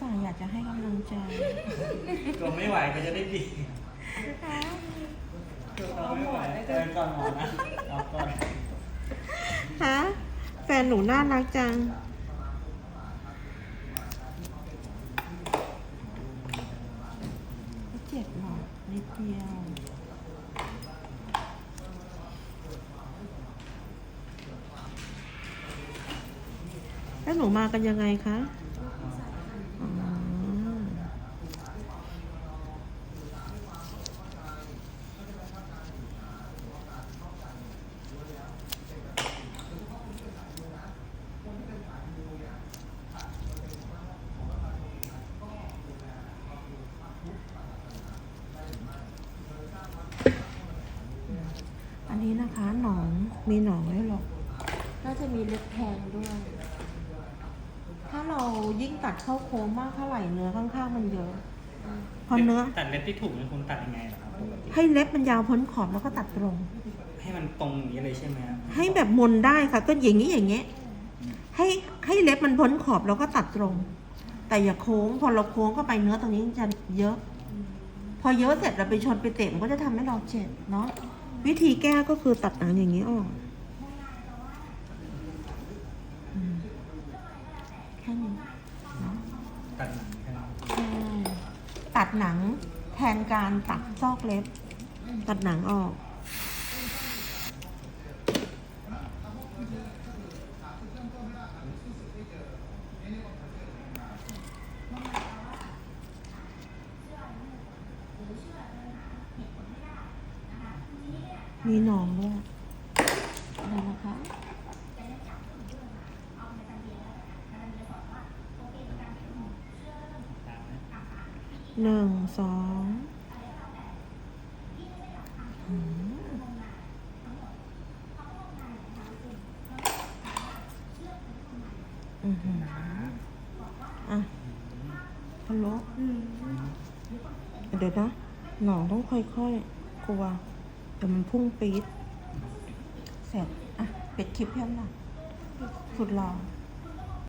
ส่าห์อยากจะให้กำลังใจตัวไม่ไหวก็จะได้ดีตัวไม่ไหวเจอก่อนหมอนะเอาก่อนฮะแฟนหนูน่ารักจัง เจ็บหรอกนิดเดียวแล้วหนูมากันยังไงคะอ๋ออั นนี้นะคะหนองมีหนองด้วยหรอกน่าจะมีเล็บแทงด้วย ถ้าเรายิ่งตัดเข้าโค้งมากเท่าไหร่เนื้อข้างๆมันเยอะ พอเนื้อ ตัดเล็บที่ถูกเนี่ยคุณตัดยังไงเหรอครับปกติให้เล็บมันยาวพ้นขอบแล้วก็ตัดตรง ให้มันตรงอย่างนี้เลยใช่ไหมครับให้แบบมนได้ค่ะ ก็อย่างนี้อย่างเงี้ยให้ให้เล็บมันพ้นขอบแล้วก็ตัดตรง แต่อย่าโค้ง พอเราโค้งเข้าไปเนื้อตรงนี้มันจะเยอะ พอเยอะเสร็จเราไปชนไปเตะมันก็จะทำให้เราเจ็บเนาะ วิธีแก้ก็คือตัดหนังอย่างนี้ออกแค่นี้ตัดหนังแค่นั้นตัดหนังแทนการตัดซอกเล็บ ตัดหนังออก มีหนองด้วยอะไรนะคะ หนึ่งสองอืมอือหืออะพะโล้เดี๋ยวนะ หนองต้องค่อยๆ กลัวเดี๋ยวมันพุ่งปี๊ดเสร็จ อะ ปิดคลิปเพิ่มหน่อยสุดหล่อ